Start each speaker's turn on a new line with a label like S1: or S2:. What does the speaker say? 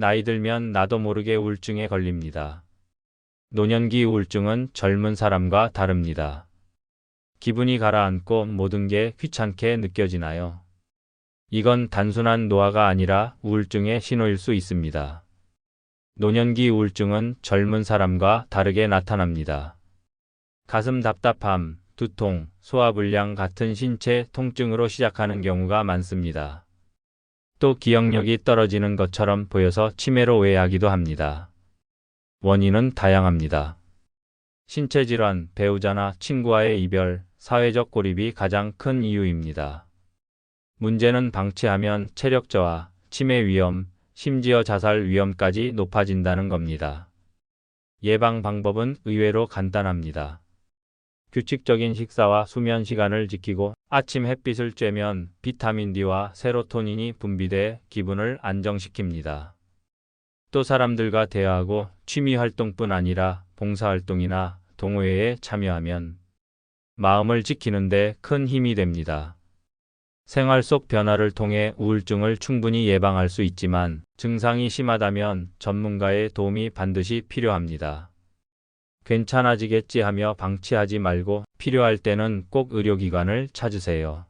S1: 나이 들면 나도 모르게 우울증에 걸립니다. 노년기 우울증은 젊은 사람과 다릅니다. 기분이 가라앉고 모든 게 귀찮게 느껴지나요? 이건 단순한 노화가 아니라 우울증의 신호일 수 있습니다. 노년기 우울증은 젊은 사람과 다르게 나타납니다. 가슴 답답함, 두통, 소화불량 같은 신체 통증으로 시작하는 경우가 많습니다. 또 기억력이 떨어지는 것처럼 보여서 치매로 오해하기도 합니다. 원인은 다양합니다. 신체 질환, 배우자나 친구와의 이별, 사회적 고립이 가장 큰 이유입니다. 문제는 방치하면 체력 저하, 치매 위험, 심지어 자살 위험까지 높아진다는 겁니다. 예방 방법은 의외로 간단합니다. 규칙적인 식사와 수면 시간을 지키고 아침 햇빛을 쬐면 비타민 D와 세로토닌이 분비돼 기분을 안정시킵니다. 또 사람들과 대화하고 취미 활동뿐 아니라 봉사 활동이나 동호회에 참여하면 마음을 지키는데 큰 힘이 됩니다. 생활 속 변화를 통해 우울증을 충분히 예방할 수 있지만 증상이 심하다면 전문가의 도움이 반드시 필요합니다. 괜찮아지겠지 하며 방치하지 말고 필요할 때는 꼭 의료기관을 찾으세요.